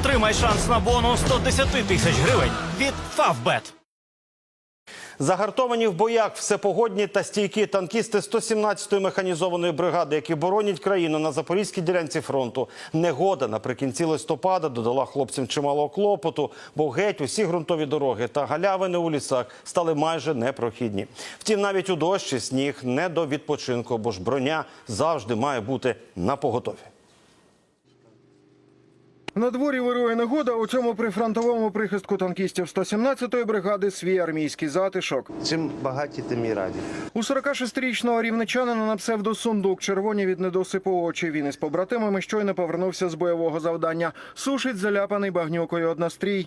Отримай шанс на бонус 110 тисяч гривень від Фавбет. Загартовані в боях всепогодні та стійкі танкісти 117-ї механізованої бригади, які боронять країну на запорізькій ділянці фронту. Негода наприкінці листопада додала хлопцям чимало клопоту, бо геть усі ґрунтові дороги та галявини у лісах стали майже непрохідні. Втім, навіть у дощі сніг не до відпочинку, бо ж броня завжди має бути на поготові. На дворі вирує негода. У цьому прифронтовому прихистку танкістів 117-ї бригади свій армійський затишок. Чим багаті, тим і раді. У 46-річного рівничанина на псевдо сундук червоні від недосипу очі. Він із побратимами щойно повернувся з бойового завдання. Сушить заляпаний багнюкою однострій.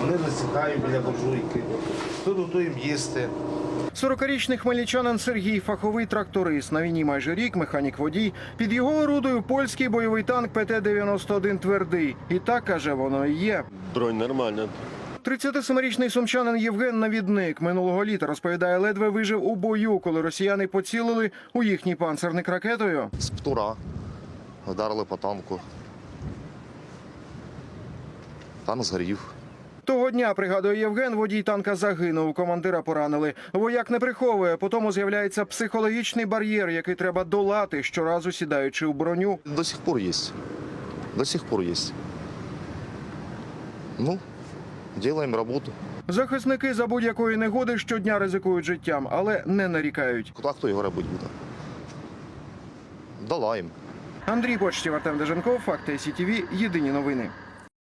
Вони засікають біля буржуйки. Тут готуємо їсти. 40-річний хмельничанин Сергій, фаховий тракторист. На війні майже рік, механік водій. Під його орудою польський бойовий танк ПТ-91 твердий. І так каже, воно і є. Бронь нормальна. 37-річний сумчанин Євген Навідник минулого літа розповідає, ледве вижив у бою, коли росіяни поцілили у їхній панцерник ракетою. з птура. Вдарили по танку. Танк згорів. Того дня, пригадує Євген, водій танка загинув, командира поранили. Вояк не приховує, по тому з'являється психологічний бар'єр, який треба долати, щоразу сідаючи у броню. До сих пор є. До сих пор є. Ну, робимо роботу. Захисники за будь-якої негоди щодня ризикують життям, але не нарікають. Куди хто його робити буде? Долаємо. Андрій Почтів, Артем Деженков, Факти СІТВ, Єдині новини.